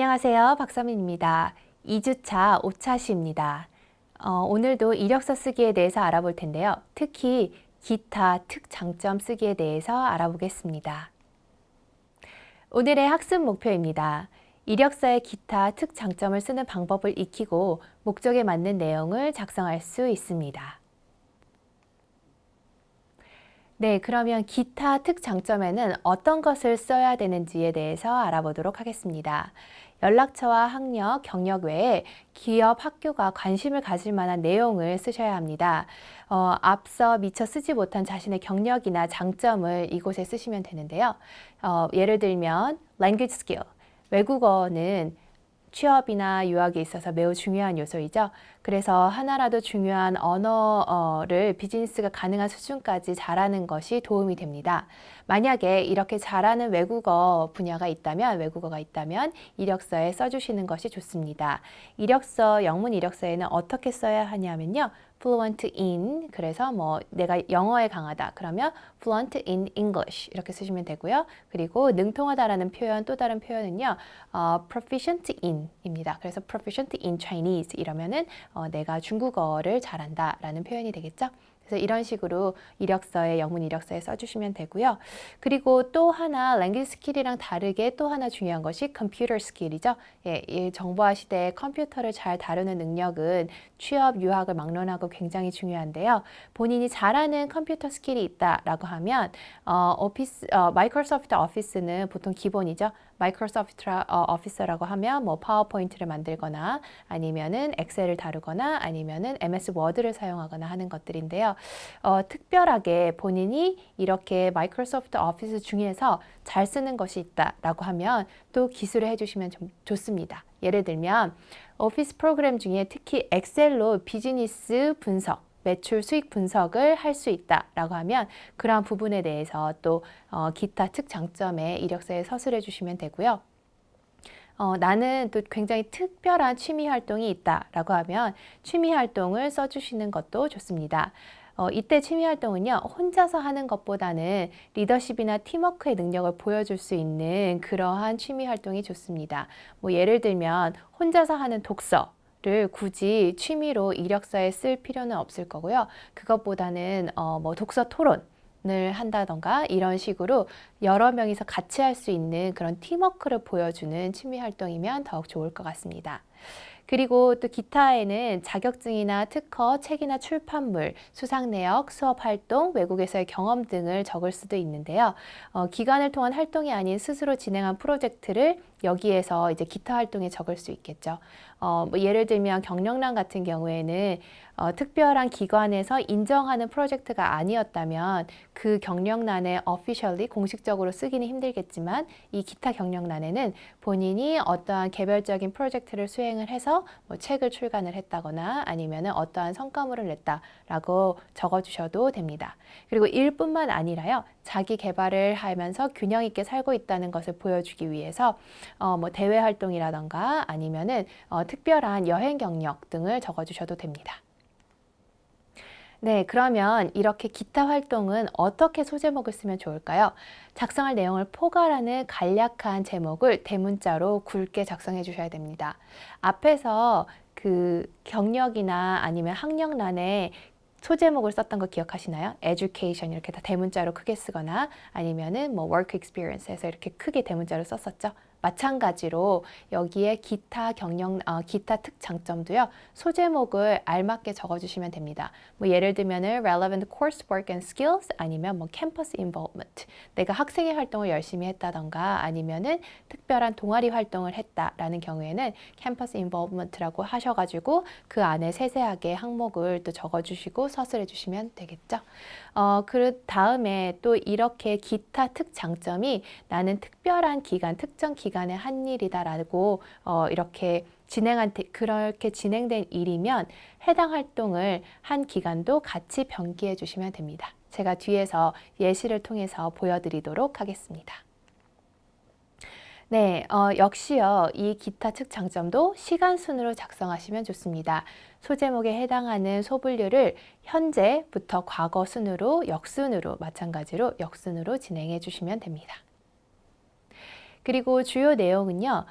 안녕하세요. 박서민입니다. 2주차 오차시입니다. 어, 오늘도 이력서 쓰기에 대해서 알아볼 텐데요. 특히 기타 특장점 쓰기에 대해서 알아보겠습니다. 오늘의 학습 목표입니다. 이력서의 기타 특장점을 쓰는 방법을 익히고 목적에 맞는 내용을 작성할 수 있습니다. 네, 그러면 기타 특장점에는 어떤 것을 써야 되는지에 대해서 알아보도록 하겠습니다. 연락처와 학력, 경력 외에 기업, 학교가 관심을 가질 만한 내용을 쓰셔야 합니다. 어, 앞서 미처 쓰지 못한 자신의 경력이나 장점을 이곳에 쓰시면 되는데요. 어, 예를 들면 language skill, 외국어는 취업이나 유학에 있어서 매우 중요한 요소이죠. 그래서 하나라도 중요한 언어를 비즈니스가 가능한 수준까지 잘하는 것이 도움이 됩니다. 만약에 이렇게 잘하는 외국어 분야가 있다면, 외국어가 있다면 이력서에 써주시는 것이 좋습니다. 이력서, 영문 이력서에는 어떻게 써야 하냐면요. Fluent in 그래서 뭐 내가 영어에 강하다 그러면 fluent in English 이렇게 쓰시면 되고요. 그리고 능통하다라는 표현 또 다른 표현은요. 어, proficient in입니다. 그래서 proficient in Chinese 이러면은 어, 내가 중국어를 잘한다라는 표현이 되겠죠. 그래서 이런 식으로 이력서에 영문 이력서에 써주시면 되고요. 그리고 또 하나 랭귀지 스킬이랑 다르게 또 하나 중요한 것이 컴퓨터 스킬이죠. 예, 이 정보화 시대에 컴퓨터를 잘 다루는 능력은 취업, 유학을 막론하고 굉장히 중요한데요. 본인이 잘하는 컴퓨터 스킬이 있다라고 하면 어, 오피스, 어, 마이크로소프트 오피스는 보통 기본이죠. 마이크로소프트 어, 오피스라고 하면 뭐 파워포인트를 만들거나 아니면은 엑셀을 다루거나 아니면은 MS 워드를 사용하거나 하는 것들인데요. 어, 특별하게 본인이 이렇게 마이크로소프트 오피스 중에서 잘 쓰는 것이 있다라고 하면 또 기술을 해주시면 좀 좋습니다. 예를 들면 오피스 프로그램 중에 특히 엑셀로 비즈니스 분석 매출 수익 분석을 할 수 있다라고 하면 그러한 부분에 대해서 또 어, 기타 특 장점에 이력서에 서술해 주시면 되고요. 어, 나는 또 굉장히 특별한 취미 활동이 있다라고 하면 취미 활동을 써주시는 것도 좋습니다. 어, 이때 취미 활동은요, 혼자서 하는 것보다는 리더십이나 팀워크의 능력을 보여줄 수 있는 그러한 취미 활동이 좋습니다. 뭐 예를 들면 혼자서 하는 독서, 를 굳이 취미로 이력서에 쓸 필요는 없을 거고요. 그것보다는 어, 뭐 독서 토론 을 한다던가 이런 식으로 여러 명이서 같이 할 수 있는 그런 팀워크를 보여주는 취미 활동이면 더욱 좋을 것 같습니다. 그리고 또 기타에는 자격증이나 특허, 책이나 출판물, 수상 내역, 수업 활동, 외국에서의 경험 등을 적을 수도 있는데요. 어, 기간을 통한 활동이 아닌 스스로 진행한 프로젝트를 여기에서 이제 기타 활동에 적을 수 있겠죠. 어, 뭐 예를 들면 경력란 같은 경우에는 어, 특별한 기관에서 인정하는 프로젝트가 아니었다면 그 경력란에 officially 공식적으로 쓰기는 힘들겠지만 이 기타 경력란에는 본인이 어떠한 개별적인 프로젝트를 수행을 해서 뭐 책을 출간을 했다거나 아니면은 어떠한 성과물을 냈다라고 적어주셔도 됩니다. 그리고 일뿐만 아니라요. 자기 개발을 하면서 균형 있게 살고 있다는 것을 보여주기 위해서 어, 뭐 대외 활동이라던가 아니면은 어, 특별한 여행 경력 등을 적어 주셔도 됩니다. 네, 그러면 이렇게 기타 활동은 어떻게 소제목을 쓰면 좋을까요? 작성할 내용을 포괄하는 간략한 제목을 대문자로 굵게 작성해 주셔야 됩니다. 앞에서 그 경력이나 아니면 학력란에 소제목을 썼던 거 기억하시나요? education 이렇게 다 대문자로 크게 쓰거나 아니면은 뭐 work experience 해서 이렇게 크게 대문자로 썼었죠. 마찬가지로 여기에 기타 경영, 어, 기타 특장점도요. 소제목을 알맞게 적어주시면 됩니다. 뭐 예를 들면은 relevant coursework and skills 아니면 뭐 campus involvement. 내가 학생의 활동을 열심히 했다던가 아니면은 특별한 동아리 활동을 했다라는 경우에는 campus involvement라고 하셔가지고 그 안에 세세하게 항목을 또 적어주시고 서술해 주시면 되겠죠. 어, 그 다음에 또 이렇게 기타 특장점이 나는 특별한 기간, 특정 기간 에 한 일이다라고 어, 이렇게 진행한 그렇게 진행된 일이면 해당 활동을 한 기간도 같이 변기해 주시면 됩니다. 제가 뒤에서 예시를 통해서 보여드리도록 하겠습니다. 네, 어, 역시요, 이 기타 측 장점도 시간 순으로 작성하시면 좋습니다. 소제목에 해당하는 소분류를 현재부터 과거 순으로, 역순으로, 마찬가지로 역순으로 진행해 주시면 됩니다. 그리고 주요 내용은요,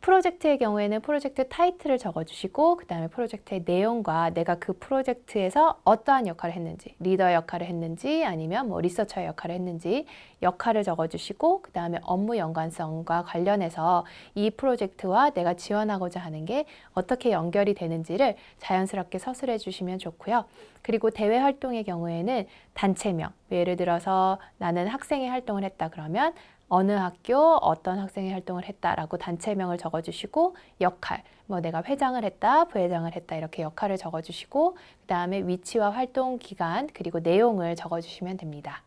프로젝트의 경우에는 프로젝트 타이틀을 적어주시고 그 다음에 프로젝트의 내용과 내가 그 프로젝트에서 어떠한 역할을 했는지 리더 역할을 했는지 아니면 뭐 리서처의 역할을 했는지 역할을 적어주시고 그 다음에 업무 연관성과 관련해서 이 프로젝트와 내가 지원하고자 하는 게 어떻게 연결이 되는지를 자연스럽게 서술해 주시면 좋고요. 그리고 대외 활동의 경우에는 단체명 예를 들어서 나는 학생의 활동을 했다 그러면 어느 학교 어떤 학생의 활동을 했다라고 단체명을 적어주시고 역할 뭐 내가 회장을 했다 부회장을 했다 이렇게 역할을 적어주시고 그 다음에 위치와 활동 기간 그리고 내용을 적어주시면 됩니다.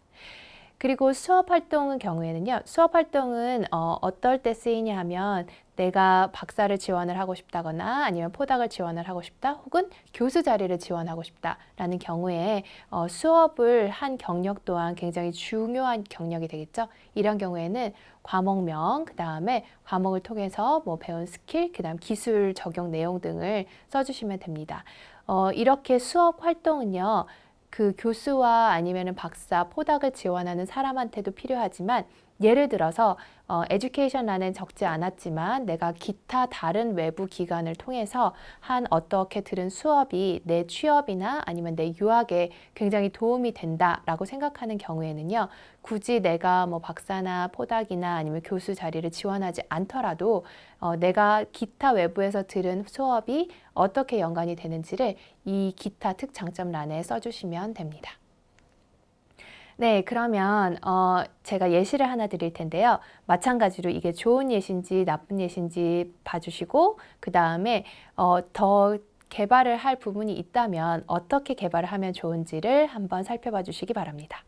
그리고 수업 활동의 경우에는요, 수업 활동은 어, 어떨 때 쓰이냐 하면 내가 박사를 지원을 하고 싶다거나 아니면 포닥을 지원을 하고 싶다 혹은 교수 자리를 지원하고 싶다라는 경우에 어, 수업을 한 경력 또한 굉장히 중요한 경력이 되겠죠. 이런 경우에는 과목명, 그 다음에 과목을 통해서 뭐 배운 스킬, 그 다음 기술 적용 내용 등을 써주시면 됩니다. 어, 이렇게 수업 활동은요, 그 교수와 아니면은 박사, 포닥을 지원하는 사람한테도 필요하지만 예를 들어서 어, 에듀케이션란엔 적지 않았지만 내가 기타 다른 외부 기관을 통해서 한 어떻게 들은 수업이 내 취업이나 아니면 내 유학에 굉장히 도움이 된다라고 생각하는 경우에는요. 굳이 내가 뭐 박사나 포닥이나 아니면 교수 자리를 지원하지 않더라도 어, 내가 기타 외부에서 들은 수업이 어떻게 연관이 되는지를 이 기타 특장점란에 써주시면 됩니다. 네, 그러면 어, 제가 예시를 하나 드릴 텐데요. 마찬가지로 이게 좋은 예시인지 나쁜 예시인지 봐주시고 그 다음에 어, 더 개발을 할 부분이 있다면 어떻게 개발을 하면 좋은지를 한번 살펴봐 주시기 바랍니다.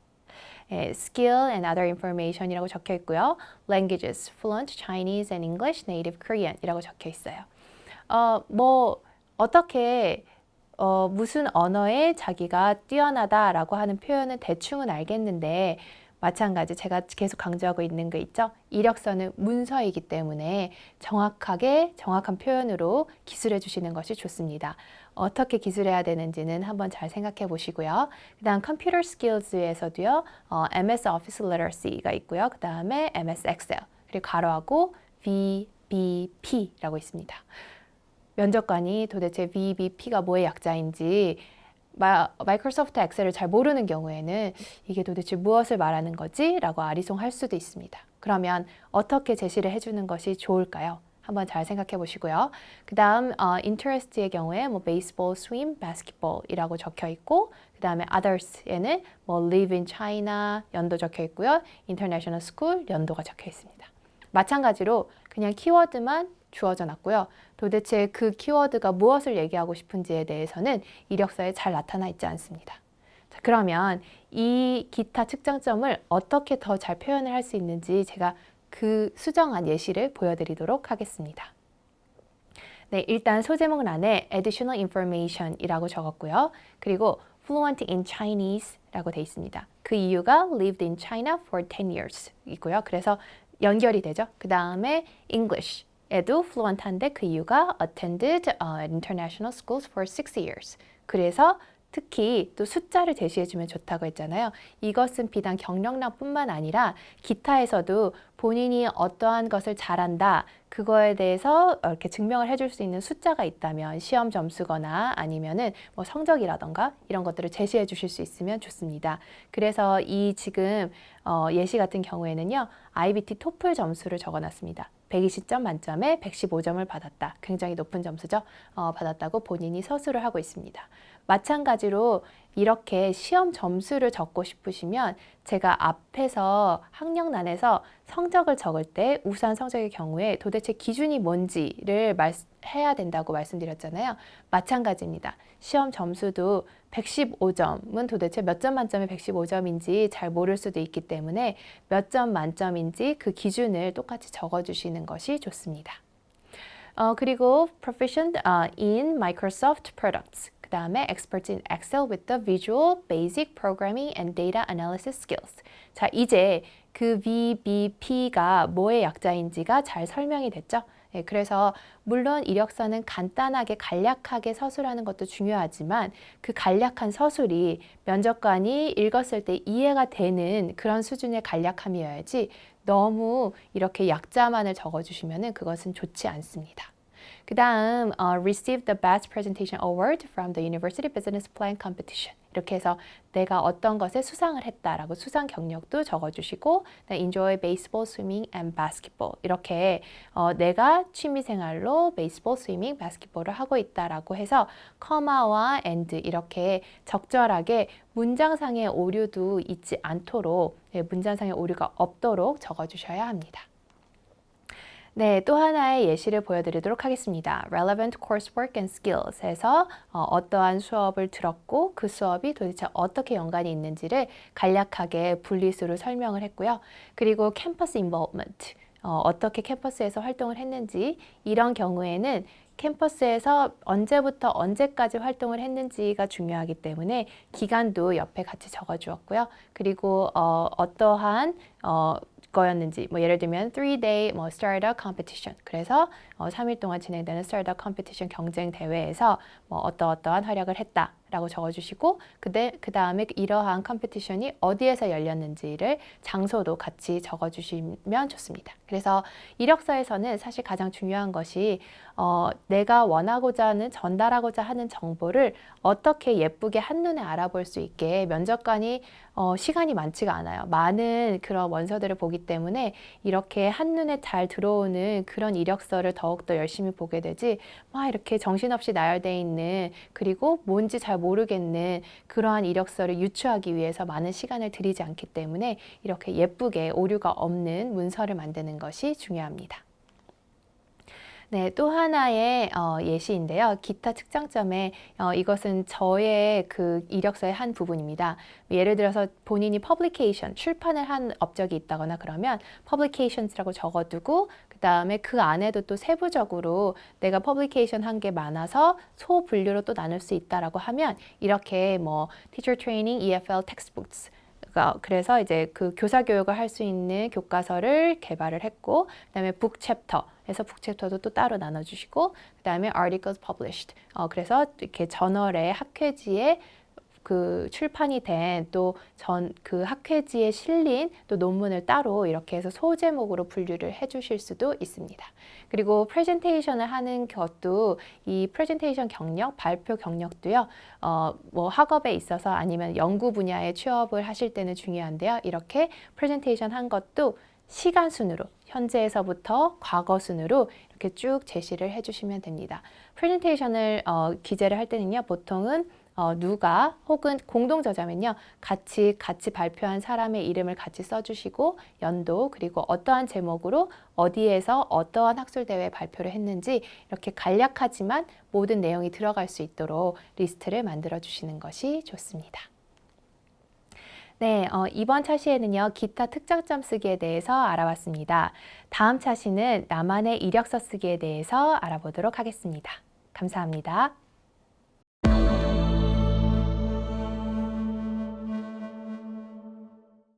예, skill and other information이라고 적혀 있고요. languages, fluent Chinese and English, native Korean 이라고 적혀 있어요. 어, 뭐 어떻게 어, 무슨 언어에 자기가 뛰어나다라고 하는 표현은 대충은 알겠는데 마찬가지 제가 계속 강조하고 있는 거 있죠. 이력서는 문서이기 때문에 정확하게 정확한 표현으로 기술해 주시는 것이 좋습니다. 어떻게 기술해야 되는지는 한번 잘 생각해 보시고요. 그 다음 컴퓨터 스킬즈에서도요. 어, MS Office Literacy가 있고요. 그 다음에 MS Excel 그리고 가로하고 VBP라고 있습니다. 면접관이 도대체 VBP가 뭐의 약자인지 마, 마이크로소프트 엑셀을 잘 모르는 경우에는 이게 도대체 무엇을 말하는 거지? 라고 아리송할 수도 있습니다. 그러면 어떻게 제시를 해주는 것이 좋을까요? 한번 잘 생각해 보시고요. 그 다음 어, interest의 경우에 뭐 baseball, swim, basketball이라고 적혀 있고 그 다음에 others에는 뭐 live in China 연도 적혀 있고요. international school 연도가 적혀 있습니다. 마찬가지로 그냥 키워드만 주어져 놨고요. 도대체 그 키워드가 무엇을 얘기하고 싶은지에 대해서는 이력서에 잘 나타나 있지 않습니다. 자, 그러면 이 기타 측정점을 어떻게 더 잘 표현을 할 수 있는지 제가 그 수정한 예시를 보여드리도록 하겠습니다. 네, 일단 소제목 안에 additional information이라고 적었고요. 그리고 fluent in Chinese라고 돼 있습니다. 그 이유가 lived in China for 10 years 이고요. 그래서 연결이 되죠. 그 다음에 English 에도 fluent한데 그 이유가 attended uh, international schools for six years. 그래서 특히 또 숫자를 제시해주면 좋다고 했잖아요. 이것은 비단 경력량뿐만 아니라 기타에서도 본인이 어떠한 것을 잘한다. 그거에 대해서 이렇게 증명을 해줄 수 있는 숫자가 있다면 시험 점수거나 아니면은 뭐 성적이라던가 이런 것들을 제시해 주실 수 있으면 좋습니다. 그래서 이 지금 어 예시 같은 경우에는요. IBT 토플 점수를 적어 놨습니다. 120점 만점에 115점을 받았다. 굉장히 높은 점수죠. 어, 받았다고 본인이 서술을 하고 있습니다. 마찬가지로 이렇게 시험 점수를 적고 싶으시면 제가 앞에서 학력란에서 성적을 적을 때 우수한 성적의 경우에 도대체 기준이 뭔지를 말, 해야 된다고 말씀드렸잖아요. 마찬가지입니다. 시험 점수도 115점은 도대체 몇 점 만점에 115점인지 잘 모를 수도 있기 때문에 몇 점 만점인지 그 기준을 똑같이 적어주시는 것이 좋습니다. 어, 그리고 proficient uh, in Microsoft products. 그 다음에 expert in Excel with the visual, basic programming and data analysis skills. 자, 이제 그 VBP가 뭐의 약자인지가 잘 설명이 됐죠? 네, 그래서 물론 이력서는 간단하게 간략하게 서술하는 것도 중요하지만 그 간략한 서술이 면접관이 읽었을 때 이해가 되는 그런 수준의 간략함이어야지 너무 이렇게 약자만을 적어주시면 그것은 좋지 않습니다. 그 다음 어, receive the best presentation award from the University Business Plan Competition 이렇게 해서 내가 어떤 것에 수상을 했다라고 수상 경력도 적어주시고 enjoy baseball, swimming and basketball 이렇게 어, 내가 취미생활로 베이스볼, 스위밍, 바스켓볼을 하고 있다라고 해서 커마와 and 이렇게 적절하게 문장상의 오류도 있지 않도록 예, 문장상의 오류가 없도록 적어주셔야 합니다. 네, 또 하나의 예시를 보여드리도록 하겠습니다. Relevant coursework and skills에서 어, 떠한 수업을 들었고 그 수업이 도대체 어떻게 연관이 있는지를 간략하게 분리수로 설명을 했고요. 그리고 캠퍼스 involvement, 어, 어떻게 캠퍼스에서 활동을 했는지 이런 경우에는 캠퍼스에서 언제부터 언제까지 활동을 했는지가 중요하기 때문에 기간도 옆에 같이 적어주었고요. 그리고 어, 어떠한 어, 거였는지 뭐 예를 들면 3-day 뭐 startup competition 그래서 어, 3일 동안 진행되는 startup competition 경쟁 대회에서 뭐 어떠어떠한 활약을 했다 라고 적어주시고 그 다음에 이러한 컴페티션이 어디에서 열렸는지를 장소도 같이 적어주시면 좋습니다. 그래서 이력서에서는 사실 가장 중요한 것이 어, 내가 원하고자 하는 전달하고자 하는 정보를 어떻게 예쁘게 한눈에 알아볼 수 있게 면접관이 어, 시간이 많지가 않아요. 많은 그런 원서들을 보기 때문에 이렇게 한눈에 잘 들어오는 그런 이력서를 더욱더 열심히 보게 되지 막 이렇게 정신없이 나열되어 있는 그리고 뭔지 잘 모르겠는 그러한 이력서를 유추하기 위해서 많은 시간을 들이지 않기 때문에 이렇게 예쁘게 오류가 없는 문서를 만드는 것이 중요합니다. 네, 또 하나의 어, 예시인데요. 기타 측정점에 어, 이것은 저의 그 이력서의 한 부분입니다. 예를 들어서 본인이 publication, 출판을 한 업적이 있다거나 그러면 publications라고 적어두고 그 다음에 그 안에도 또 세부적으로 내가 publication 한게 많아서 소분류로 또 나눌 수 있다라고 하면 이렇게 뭐 teacher training, EFL textbooks. 그래서 이제 그 교사 교육을 할 수 있는 교과서를 개발을 했고 그다음에 북 챕터 해서 북 챕터도 또 따로 나눠 주시고 그다음에 articles published. 어 그래서 이렇게 저널의 학회지에 그 출판이 된 또 전 그 학회지에 실린 또 논문을 따로 이렇게 해서 소제목으로 분류를 해 주실 수도 있습니다. 그리고 프레젠테이션을 하는 것도 이 프레젠테이션 경력, 발표 경력도요. 어, 뭐 학업에 있어서 아니면 연구 분야에 취업을 하실 때는 중요한데요. 이렇게 프레젠테이션 한 것도 시간 순으로 현재에서부터 과거 순으로 이렇게 쭉 제시를 해주시면 됩니다. 프레젠테이션을 어, 기재를 할 때는요, 보통은 어, 누가 혹은 공동 저자면요 같이 같이 발표한 사람의 이름을 같이 써주시고 연도 그리고 어떠한 제목으로 어디에서 어떠한 학술 대회 발표를 했는지 이렇게 간략하지만 모든 내용이 들어갈 수 있도록 리스트를 만들어 주시는 것이 좋습니다. 네, 어, 이번 차시에는요, 기타 특장점 쓰기에 대해서 알아봤습니다. 다음 차시는 나만의 이력서 쓰기에 대해서 알아보도록 하겠습니다. 감사합니다.